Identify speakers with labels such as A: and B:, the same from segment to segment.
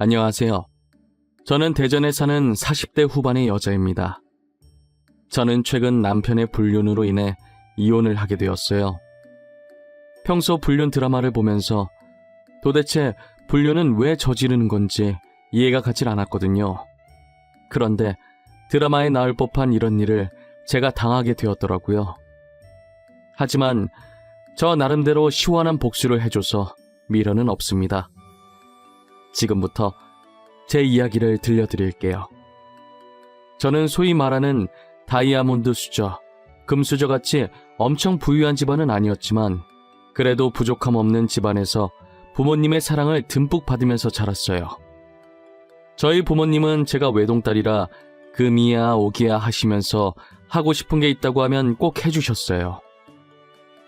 A: 안녕하세요. 저는 대전에 사는 40대 후반의 여자입니다. 저는 최근 남편의 불륜으로 인해 이혼을 하게 되었어요. 평소 불륜 드라마를 보면서 도대체 불륜은 왜 저지르는 건지 이해가 가질 않았거든요. 그런데 드라마에 나올 법한 이런 일을 제가 당하게 되었더라고요. 하지만 저 나름대로 시원한 복수를 해줘서 미련은 없습니다. 지금부터 제 이야기를 들려드릴게요. 저는 소위 말하는 다이아몬드 수저, 금수저 같이 엄청 부유한 집안은 아니었지만 그래도 부족함 없는 집안에서 부모님의 사랑을 듬뿍 받으면서 자랐어요. 저희 부모님은 제가 외동딸이라 금이야 오기야 하시면서 하고 싶은 게 있다고 하면 꼭 해주셨어요.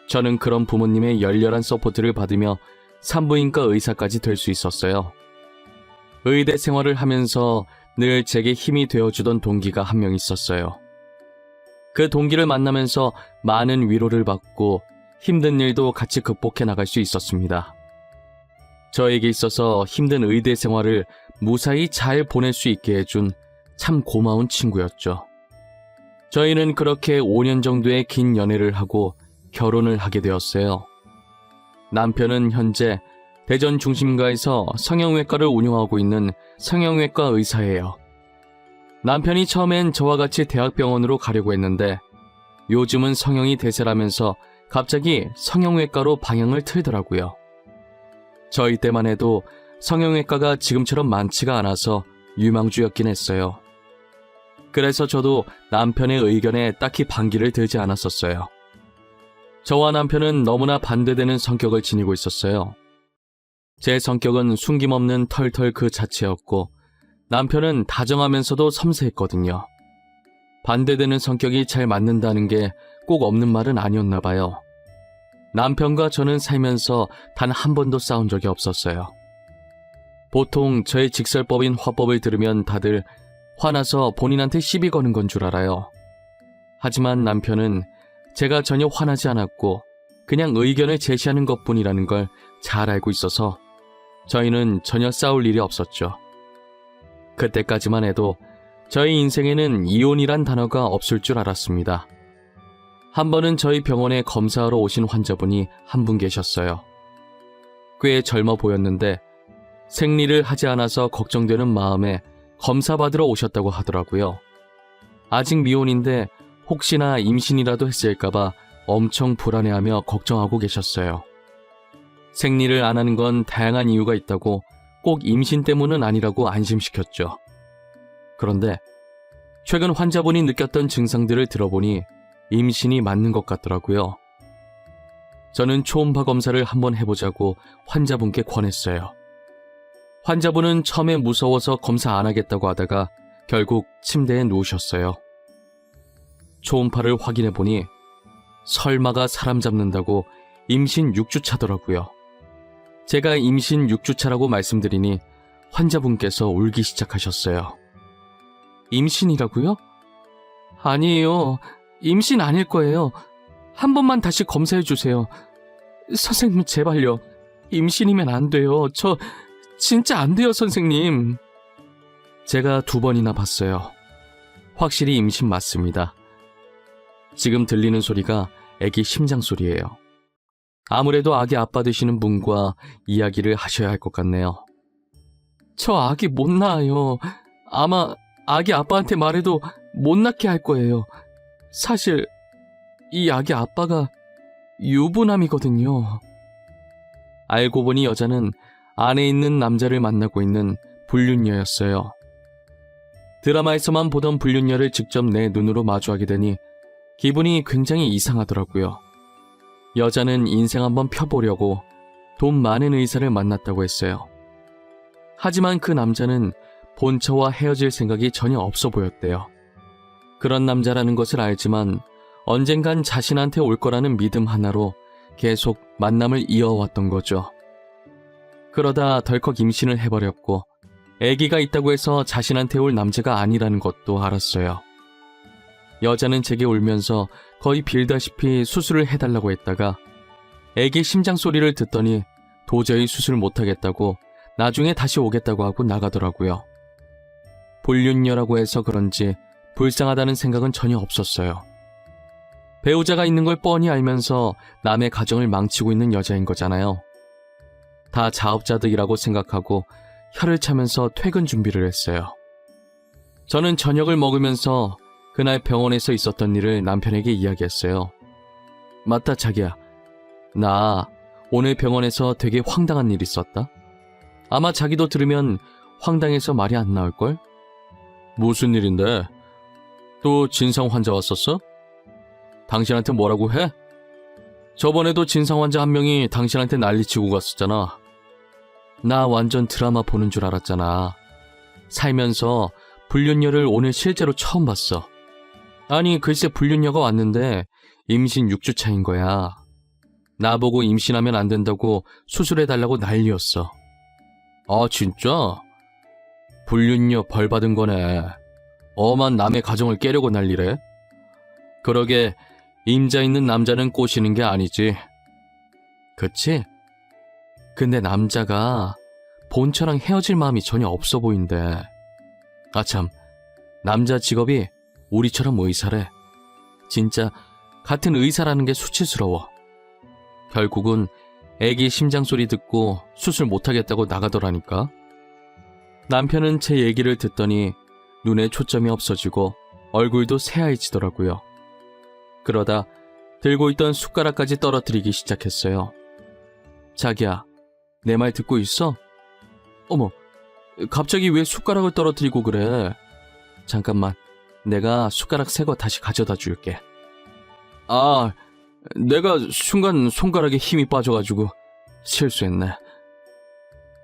A: 저는 그런 부모님의 열렬한 서포트를 받으며 산부인과 의사까지 될 수 있었어요. 의대 생활을 하면서 늘 제게 힘이 되어주던 동기가 한 명 있었어요. 그 동기를 만나면서 많은 위로를 받고 힘든 일도 같이 극복해 나갈 수 있었습니다. 저에게 있어서 힘든 의대 생활을 무사히 잘 보낼 수 있게 해준 참 고마운 친구였죠. 저희는 그렇게 5년 정도의 긴 연애를 하고 결혼을 하게 되었어요. 남편은 현재 대전 중심가에서 성형외과를 운영하고 있는 성형외과 의사예요. 남편이 처음엔 저와 같이 대학병원으로 가려고 했는데 요즘은 성형이 대세라면서 갑자기 성형외과로 방향을 틀더라고요. 저희 때만 해도 성형외과가 지금처럼 많지가 않아서 유망주였긴 했어요. 그래서 저도 남편의 의견에 딱히 반기를 들지 않았었어요. 저와 남편은 너무나 반대되는 성격을 지니고 있었어요. 제 성격은 숨김없는 털털 그 자체였고 남편은 다정하면서도 섬세했거든요. 반대되는 성격이 잘 맞는다는 게 꼭 없는 말은 아니었나 봐요. 남편과 저는 살면서 단 한 번도 싸운 적이 없었어요. 보통 저의 직설법인 화법을 들으면 다들 화나서 본인한테 시비 거는 건 줄 알아요. 하지만 남편은 제가 전혀 화나지 않았고 그냥 의견을 제시하는 것 뿐이라는 걸 잘 알고 있어서 저희는 전혀 싸울 일이 없었죠. 그때까지만 해도 저희 인생에는 이혼이란 단어가 없을 줄 알았습니다. 한 번은 저희 병원에 검사하러 오신 환자분이 한 분 계셨어요. 꽤 젊어 보였는데 생리를 하지 않아서 걱정되는 마음에 검사 받으러 오셨다고 하더라고요. 아직 미혼인데 혹시나 임신이라도 했을까봐 엄청 불안해하며 걱정하고 계셨어요. 생리를 안 하는 건 다양한 이유가 있다고 꼭 임신 때문은 아니라고 안심시켰죠. 그런데 최근 환자분이 느꼈던 증상들을 들어보니 임신이 맞는 것 같더라고요. 저는 초음파 검사를 한번 해보자고 환자분께 권했어요. 환자분은 처음에 무서워서 검사 안 하겠다고 하다가 결국 침대에 누우셨어요. 초음파를 확인해 보니 설마가 사람 잡는다고 임신 6주 차더라고요. 제가 임신 6주차라고 말씀드리니 환자분께서 울기 시작하셨어요. 임신이라고요? 아니에요. 임신 아닐 거예요. 한 번만 다시 검사해 주세요. 선생님, 제발요. 임신이면 안 돼요. 저 진짜 안 돼요, 선생님. 제가 두 번이나 봤어요. 확실히 임신 맞습니다. 지금 들리는 소리가 아기 심장 소리예요. 아무래도 아기 아빠 되시는 분과 이야기를 하셔야 할 것 같네요. 저 아기 못 낳아요. 아마 아기 아빠한테 말해도 못 낳게 할 거예요. 사실 이 아기 아빠가 유부남이거든요. 알고 보니 여자는 안에 있는 남자를 만나고 있는 불륜녀였어요. 드라마에서만 보던 불륜녀를 직접 내 눈으로 마주하게 되니 기분이 굉장히 이상하더라고요. 여자는 인생 한번 펴보려고 돈 많은 의사를 만났다고 했어요. 하지만 그 남자는 본처와 헤어질 생각이 전혀 없어 보였대요. 그런 남자라는 것을 알지만 언젠간 자신한테 올 거라는 믿음 하나로 계속 만남을 이어왔던 거죠. 그러다 덜컥 임신을 해버렸고 아기가 있다고 해서 자신한테 올 남자가 아니라는 것도 알았어요. 여자는 제게 울면서 거의 빌다시피 수술을 해달라고 했다가 아기 심장 소리를 듣더니 도저히 수술 못하겠다고 나중에 다시 오겠다고 하고 나가더라고요. 불륜녀라고 해서 그런지 불쌍하다는 생각은 전혀 없었어요. 배우자가 있는 걸 뻔히 알면서 남의 가정을 망치고 있는 여자인 거잖아요. 다 자업자득이라고 생각하고 혀를 차면서 퇴근 준비를 했어요. 저는 저녁을 먹으면서 그날 병원에서 있었던 일을 남편에게 이야기했어요. 맞다, 자기야. 나 오늘 병원에서 되게 황당한 일 있었다. 아마 자기도 들으면 황당해서 말이 안 나올걸? 무슨 일인데? 또 진상 환자 왔었어? 당신한테 뭐라고 해? 저번에도 진상 환자 한 명이 당신한테 난리치고 갔었잖아. 나 완전 드라마 보는 줄 알았잖아. 살면서 불륜녀를 오늘 실제로 처음 봤어. 아니, 글쎄 불륜녀가 왔는데 임신 6주 차인 거야. 나보고 임신하면 안 된다고 수술해달라고 난리였어. 아, 진짜? 불륜녀 벌 받은 거네. 엄한 남의 가정을 깨려고 난리래? 그러게, 임자 있는 남자는 꼬시는 게 아니지. 그치? 근데 남자가 본처랑 헤어질 마음이 전혀 없어 보인대. 아참, 남자 직업이 우리처럼 의사래. 진짜 같은 의사라는 게 수치스러워. 결국은 애기 심장 소리 듣고 수술 못하겠다고 나가더라니까. 남편은 제 얘기를 듣더니 눈에 초점이 없어지고 얼굴도 새하얘지더라고요. 그러다 들고 있던 숟가락까지 떨어뜨리기 시작했어요. 자기야, 내 말 듣고 있어? 어머, 갑자기 왜 숟가락을 떨어뜨리고 그래? 잠깐만, 내가 숟가락 새 거 다시 가져다 줄게. 아, 내가 순간 손가락에 힘이 빠져가지고 실수했네.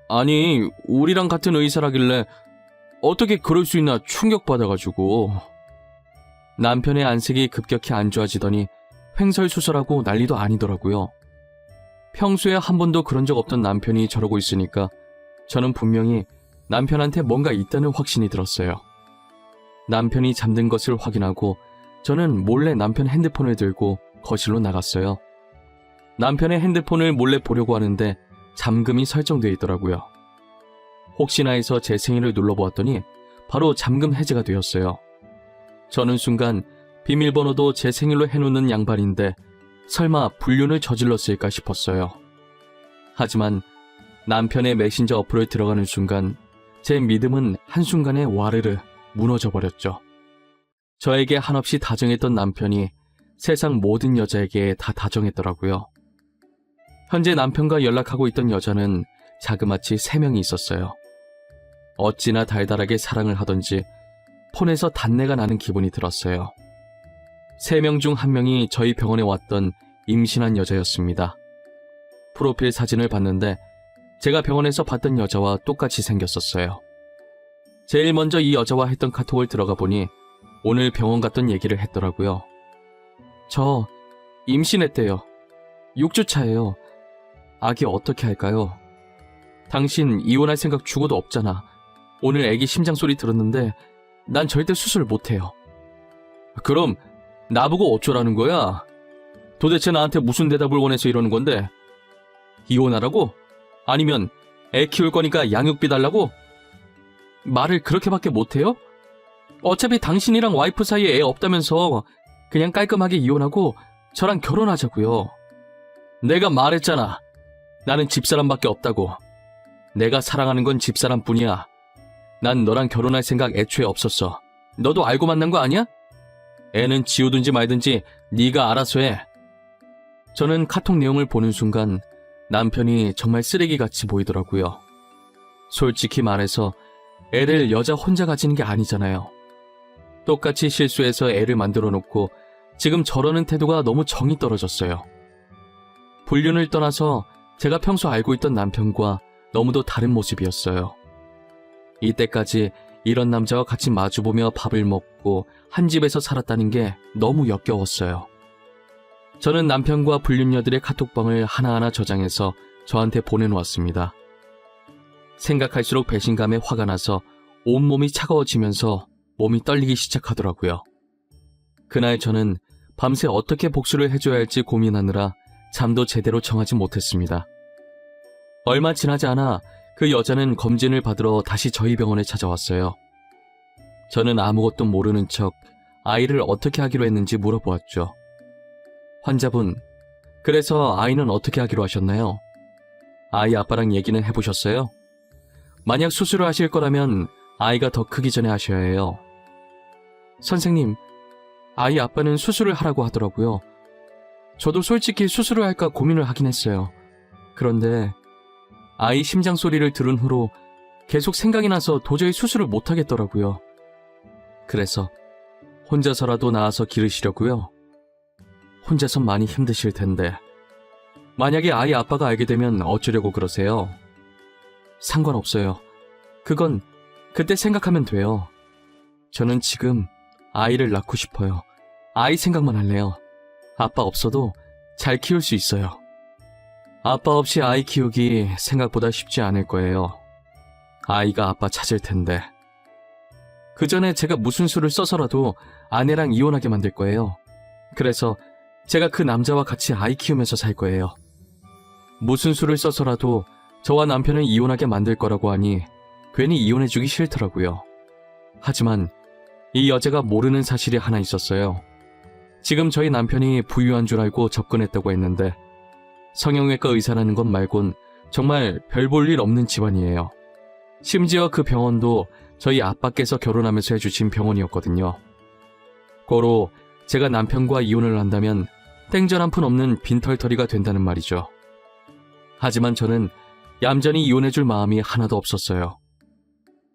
A: 아니, 우리랑 같은 의사라길래 어떻게 그럴 수 있나 충격받아가지고. 남편의 안색이 급격히 안 좋아지더니 횡설수설하고 난리도 아니더라고요. 평소에 한 번도 그런 적 없던 남편이 저러고 있으니까 저는 분명히 남편한테 뭔가 있다는 확신이 들었어요. 남편이 잠든 것을 확인하고 저는 몰래 남편 핸드폰을 들고 거실로 나갔어요. 남편의 핸드폰을 몰래 보려고 하는데 잠금이 설정되어 있더라고요. 혹시나 해서 제 생일을 눌러보았더니 바로 잠금 해제가 되었어요. 저는 순간 비밀번호도 제 생일로 해놓는 양반인데 설마 불륜을 저질렀을까 싶었어요. 하지만 남편의 메신저 어플을 들어가는 순간 제 믿음은 한순간에 와르르 무너져 버렸죠. 저에게 한없이 다정했던 남편이 세상 모든 여자에게 다 다정했더라고요. 현재 남편과 연락하고 있던 여자는 자그마치 3명이 있었어요. 어찌나 달달하게 사랑을 하던지 폰에서 단내가 나는 기분이 들었어요. 3명 중한 명이 저희 병원에 왔던 임신한 여자였습니다. 프로필 사진을 봤는데 제가 병원에서 봤던 여자와 똑같이 생겼었어요. 제일 먼저 이 여자와 했던 카톡을 들어가 보니 오늘 병원 갔던 얘기를 했더라고요. 저 임신했대요. 6주 차예요. 아기 어떻게 할까요? 당신 이혼할 생각 죽어도 없잖아. 오늘 아기 심장 소리 들었는데 난 절대 수술 못해요. 그럼 나보고 어쩌라는 거야? 도대체 나한테 무슨 대답을 원해서 이러는 건데? 이혼하라고? 아니면 애 키울 거니까 양육비 달라고? 말을 그렇게밖에 못해요? 어차피 당신이랑 와이프 사이에 애 없다면서 그냥 깔끔하게 이혼하고 저랑 결혼하자고요. 내가 말했잖아. 나는 집사람밖에 없다고. 내가 사랑하는 건 집사람 뿐이야. 난 너랑 결혼할 생각 애초에 없었어. 너도 알고 만난 거 아니야? 애는 지우든지 말든지 네가 알아서 해. 저는 카톡 내용을 보는 순간 남편이 정말 쓰레기같이 보이더라고요. 솔직히 말해서 애를 여자 혼자 가지는 게 아니잖아요. 똑같이 실수해서 애를 만들어 놓고 지금 저러는 태도가 너무 정이 떨어졌어요. 불륜을 떠나서 제가 평소 알고 있던 남편과 너무도 다른 모습이었어요. 이때까지 이런 남자와 같이 마주보며 밥을 먹고 한 집에서 살았다는 게 너무 역겨웠어요. 저는 남편과 불륜녀들의 카톡방을 하나하나 저장해서 저한테 보내놓았습니다. 생각할수록 배신감에 화가 나서 온몸이 차가워지면서 몸이 떨리기 시작하더라고요. 그날 저는 밤새 어떻게 복수를 해줘야 할지 고민하느라 잠도 제대로 정하지 못했습니다. 얼마 지나지 않아 그 여자는 검진을 받으러 다시 저희 병원에 찾아왔어요. 저는 아무것도 모르는 척 아이를 어떻게 하기로 했는지 물어보았죠. 환자분, 그래서 아이는 어떻게 하기로 하셨나요? 아이 아빠랑 얘기는 해보셨어요? 만약 수술을 하실 거라면 아이가 더 크기 전에 하셔야 해요. 선생님, 아이 아빠는 수술을 하라고 하더라고요. 저도 솔직히 수술을 할까 고민을 하긴 했어요. 그런데 아이 심장 소리를 들은 후로 계속 생각이 나서 도저히 수술을 못 하겠더라고요. 그래서 혼자서라도 나와서 기르시려고요. 혼자선 많이 힘드실 텐데. 만약에 아이 아빠가 알게 되면 어쩌려고 그러세요? 상관없어요. 그건 그때 생각하면 돼요. 저는 지금 아이를 낳고 싶어요. 아이 생각만 할래요. 아빠 없어도 잘 키울 수 있어요. 아빠 없이 아이 키우기 생각보다 쉽지 않을 거예요. 아이가 아빠 찾을 텐데. 그 전에 제가 무슨 수를 써서라도 아내랑 이혼하게 만들 거예요. 그래서 제가 그 남자와 같이 아이 키우면서 살 거예요. 무슨 수를 써서라도 저와 남편을 이혼하게 만들 거라고 하니 괜히 이혼해주기 싫더라고요. 하지만 이 여자가 모르는 사실이 하나 있었어요. 지금 저희 남편이 부유한 줄 알고 접근했다고 했는데 성형외과 의사라는 것 말곤 정말 별 볼 일 없는 집안이에요. 심지어 그 병원도 저희 아빠께서 결혼하면서 해주신 병원이었거든요. 고로 제가 남편과 이혼을 한다면 땡전 한 푼 없는 빈털터리가 된다는 말이죠. 하지만 저는 얌전히 이혼해줄 마음이 하나도 없었어요.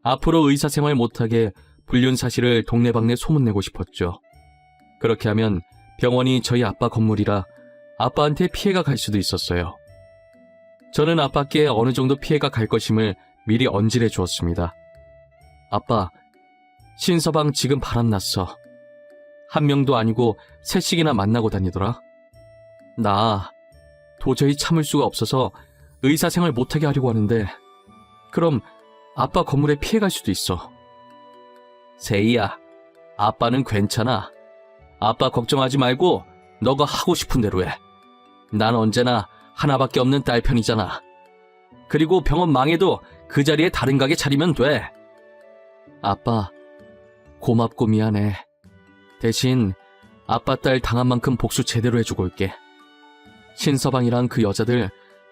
A: 앞으로 의사 생활 못하게 불륜 사실을 동네방네 소문내고 싶었죠. 그렇게 하면 병원이 저희 아빠 건물이라 아빠한테 피해가 갈 수도 있었어요. 저는 아빠께 어느 정도 피해가 갈 것임을 미리 언질해 주었습니다. 아빠, 신서방 지금 바람났어. 한 명도 아니고 셋씩이나 만나고 다니더라. 나 도저히 참을 수가 없어서 의사 생활 못하게 하려고 하는데 그럼 아빠 건물에 피해 갈 수도 있어. 세이야, 아빠는 괜찮아. 아빠 걱정하지 말고 너가 하고 싶은 대로 해. 난 언제나 하나밖에 없는 딸 편이잖아. 그리고 병원 망해도 그 자리에 다른 가게 차리면 돼. 아빠, 고맙고 미안해. 대신 아빠 딸 당한 만큼 복수 제대로 해주고 올게. 신서방이랑 그 여자들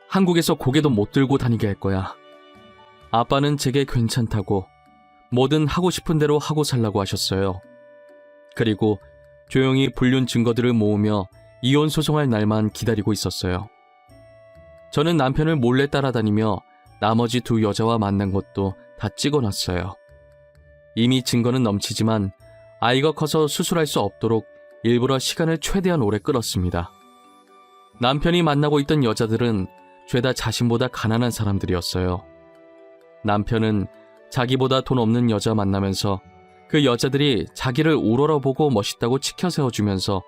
A: 한국에서 고개도 못 들고 다니게 할 거야. 아빠는 제게 괜찮다고 뭐든 하고 싶은 대로 하고 살라고 하셨어요. 그리고 조용히 불륜 증거들을 모으며 이혼 소송할 날만 기다리고 있었어요. 저는 남편을 몰래 따라다니며 나머지 두 여자와 만난 것도 다 찍어놨어요. 이미 증거는 넘치지만 아이가 커서 수술할 수 없도록 일부러 시간을 최대한 오래 끌었습니다. 남편이 만나고 있던 여자들은 죄다 자신보다 가난한 사람들이었어요. 남편은 자기보다 돈 없는 여자 만나면서 그 여자들이 자기를 우러러보고 멋있다고 치켜세워주면서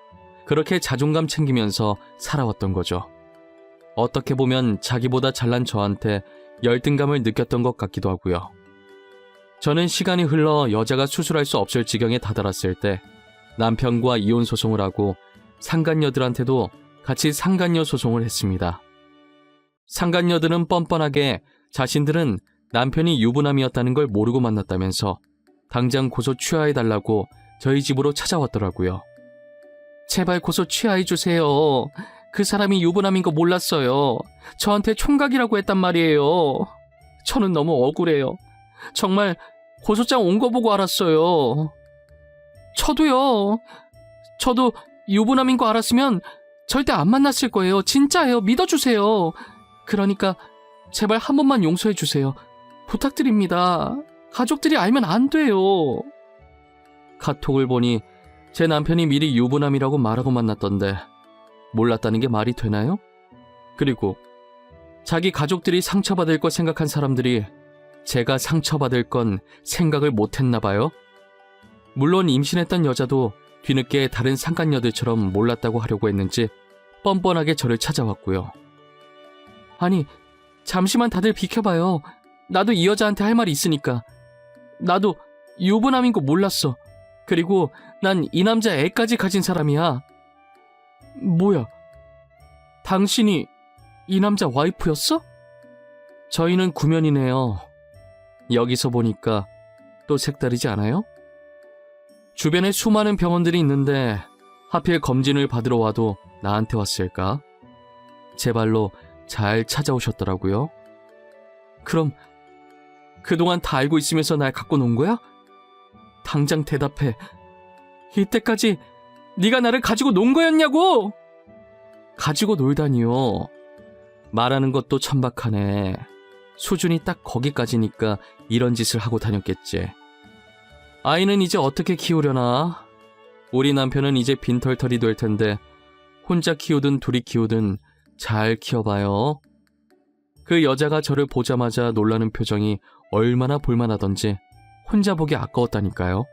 A: 그렇게 자존감 챙기면서 살아왔던 거죠. 어떻게 보면 자기보다 잘난 저한테 열등감을 느꼈던 것 같기도 하고요. 저는 시간이 흘러 여자가 수술할 수 없을 지경에 다다랐을 때 남편과 이혼 소송을 하고 상간녀들한테도 같이 상간녀 소송을 했습니다. 상간녀들은 뻔뻔하게 자신들은 남편이 유부남이었다는 걸 모르고 만났다면서 당장 고소 취하해달라고 저희 집으로 찾아왔더라고요. 제발 고소 취하해주세요. 그 사람이 유부남인 거 몰랐어요. 저한테 총각이라고 했단 말이에요. 저는 너무 억울해요. 정말 고소장 온 거 보고 알았어요. 저도요. 저도 유부남인 거 알았으면 절대 안 만났을 거예요. 진짜예요. 믿어주세요. 그러니까 제발 한 번만 용서해 주세요. 부탁드립니다. 가족들이 알면 안 돼요. 카톡을 보니 제 남편이 미리 유부남이라고 말하고 만났던데 몰랐다는 게 말이 되나요? 그리고 자기 가족들이 상처받을 거 생각한 사람들이 제가 상처받을 건 생각을 못했나 봐요. 물론 임신했던 여자도 뒤늦게 다른 상간녀들처럼 몰랐다고 하려고 했는지 뻔뻔하게 저를 찾아왔고요. 아니, 잠시만 다들 비켜봐요. 나도 이 여자한테 할 말이 있으니까. 나도 유부남인 거 몰랐어. 그리고 난 이 남자 애까지 가진 사람이야. 뭐야? 당신이 이 남자 와이프였어? 저희는 구면이네요. 여기서 보니까 또 색다르지 않아요? 주변에 수많은 병원들이 있는데 하필 검진을 받으러 와도 나한테 왔을까? 제 발로 잘 찾아오셨더라고요. 그럼 그동안 다 알고 있으면서 날 갖고 논 거야? 당장 대답해. 이때까지 네가 나를 가지고 논 거였냐고! 가지고 놀다니요. 말하는 것도 천박하네. 수준이 딱 거기까지니까 이런 짓을 하고 다녔겠지. 아이는 이제 어떻게 키우려나? 우리 남편은 이제 빈털털이 될 텐데 혼자 키우든 둘이 키우든 잘 키워봐요. 그 여자가 저를 보자마자 놀라는 표정이 얼마나 볼만하던지 혼자 보기 아까웠다니까요.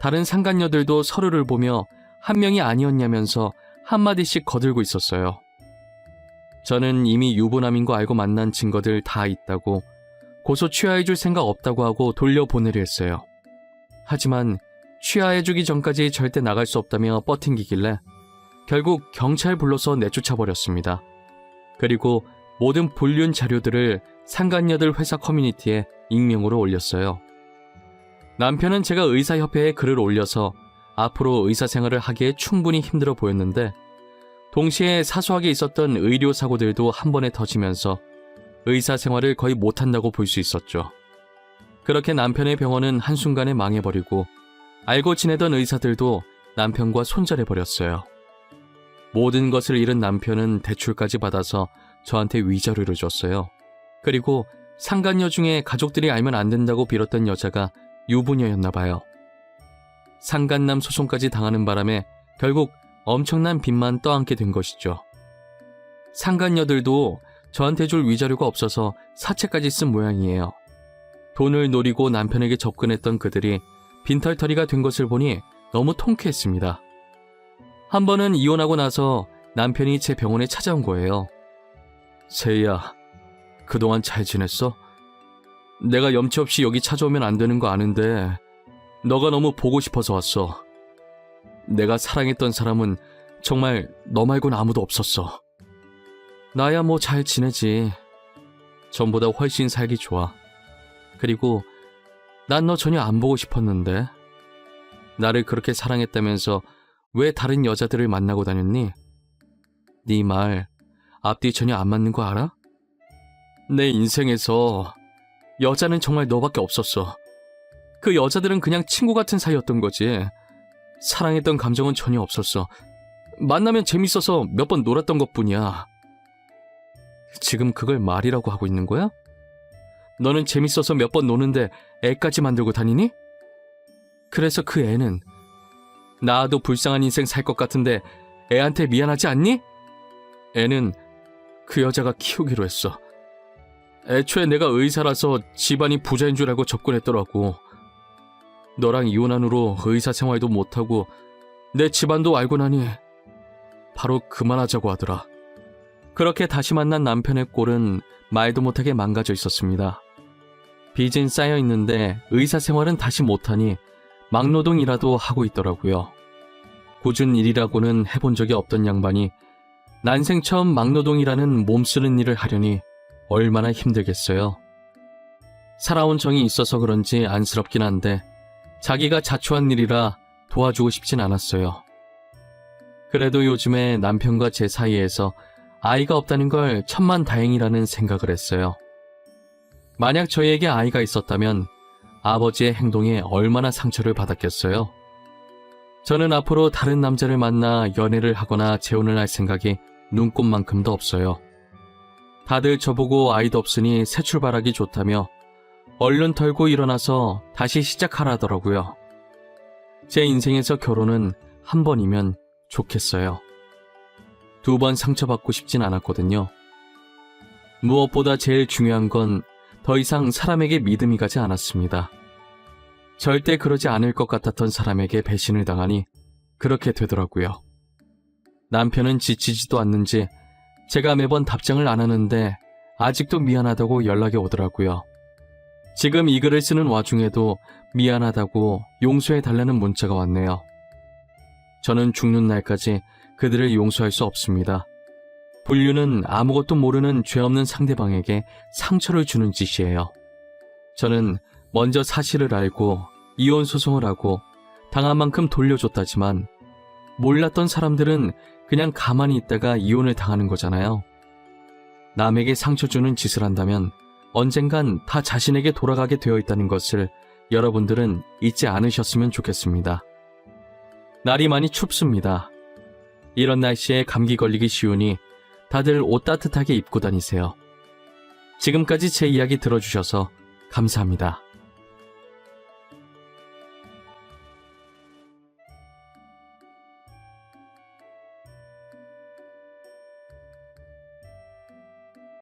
A: 다른 상간녀들도 서로를 보며 한 명이 아니었냐면서 한마디씩 거들고 있었어요. 저는 이미 유부남인 거 알고 만난 증거들 다 있다고 고소 취하해줄 생각 없다고 하고 돌려보내려 했어요. 하지만 취하해주기 전까지 절대 나갈 수 없다며 뻗팅기길래 결국 경찰 불러서 내쫓아버렸습니다. 그리고 모든 불륜 자료들을 상간녀들 회사 커뮤니티에 익명으로 올렸어요. 남편은 제가 의사협회에 글을 올려서 앞으로 의사 생활을 하기에 충분히 힘들어 보였는데 동시에 사소하게 있었던 의료 사고들도 한 번에 터지면서 의사 생활을 거의 못한다고 볼 수 있었죠. 그렇게 남편의 병원은 한순간에 망해버리고 알고 지내던 의사들도 남편과 손절해버렸어요. 모든 것을 잃은 남편은 대출까지 받아서 저한테 위자료를 줬어요. 그리고 상간녀 중에 가족들이 알면 안 된다고 빌었던 여자가 유부녀였나 봐요. 상간남 소송까지 당하는 바람에 결국 엄청난 빚만 떠안게 된 것이죠. 상간녀들도 저한테 줄 위자료가 없어서 사채까지 쓴 모양이에요. 돈을 노리고 남편에게 접근했던 그들이 빈털터리가 된 것을 보니 너무 통쾌했습니다. 한 번은 이혼하고 나서 남편이 제 병원에 찾아온 거예요. 세희야, 그동안 잘 지냈어? 내가 염치 없이 여기 찾아오면 안 되는 거 아는데, 너가 너무 보고 싶어서 왔어. 내가 사랑했던 사람은 정말 너 말고는 아무도 없었어. 나야 뭐 잘 지내지. 전보다 훨씬 살기 좋아. 그리고 난 너 전혀 안 보고 싶었는데. 나를 그렇게 사랑했다면서 왜 다른 여자들을 만나고 다녔니? 네 말 앞뒤 전혀 안 맞는 거 알아? 내 인생에서 여자는 정말 너밖에 없었어. 그 여자들은 그냥 친구 같은 사이였던 거지. 사랑했던 감정은 전혀 없었어. 만나면 재밌어서 몇 번 놀았던 것 뿐이야. 지금 그걸 말이라고 하고 있는 거야? 너는 재밌어서 몇 번 노는데 애까지 만들고 다니니? 그래서 그 애는 나도 불쌍한 인생 살 것 같은데 애한테 미안하지 않니? 애는 그 여자가 키우기로 했어. 애초에 내가 의사라서 집안이 부자인 줄 알고 접근했더라고. 너랑 이혼한 후로 의사 생활도 못하고 내 집안도 알고 나니 바로 그만하자고 하더라. 그렇게 다시 만난 남편의 꼴은 말도 못하게 망가져 있었습니다. 빚은 쌓여 있는데 의사 생활은 다시 못하니 막노동이라도 하고 있더라고요. 꾸준 일이라고는 해본 적이 없던 양반이 난생 처음 막노동이라는 몸쓰는 일을 하려니 얼마나 힘들겠어요. 살아온 정이 있어서 그런지 안쓰럽긴 한데 자기가 자초한 일이라 도와주고 싶진 않았어요. 그래도 요즘에 남편과 제 사이에서 아이가 없다는 걸 천만 다행이라는 생각을 했어요. 만약 저에게 아이가 있었다면 아버지의 행동에 얼마나 상처를 받았겠어요. 저는 앞으로 다른 남자를 만나 연애를 하거나 재혼을 할 생각이 눈꼽만큼도 없어요. 다들 저보고 아이도 없으니 새 출발하기 좋다며 얼른 털고 일어나서 다시 시작하라더라고요. 제 인생에서 결혼은 한 번이면 좋겠어요. 두 번 상처받고 싶진 않았거든요. 무엇보다 제일 중요한 건 더 이상 사람에게 믿음이 가지 않았습니다. 절대 그러지 않을 것 같았던 사람에게 배신을 당하니 그렇게 되더라고요. 남편은 지치지도 않는지 제가 매번 답장을 안 하는데 아직도 미안하다고 연락이 오더라고요. 지금 이 글을 쓰는 와중에도 미안하다고 용서해 달라는 문자가 왔네요. 저는 죽는 날까지 그들을 용서할 수 없습니다. 불륜은 아무것도 모르는 죄 없는 상대방에게 상처를 주는 짓이에요. 저는 먼저 사실을 알고 이혼 소송을 하고 당한 만큼 돌려줬다지만 몰랐던 사람들은 그냥 가만히 있다가 이혼을 당하는 거잖아요. 남에게 상처 주는 짓을 한다면 언젠간 다 자신에게 돌아가게 되어 있다는 것을 여러분들은 잊지 않으셨으면 좋겠습니다. 날이 많이 춥습니다. 이런 날씨에 감기 걸리기 쉬우니 다들 옷 따뜻하게 입고 다니세요. 지금까지 제 이야기 들어주셔서 감사합니다.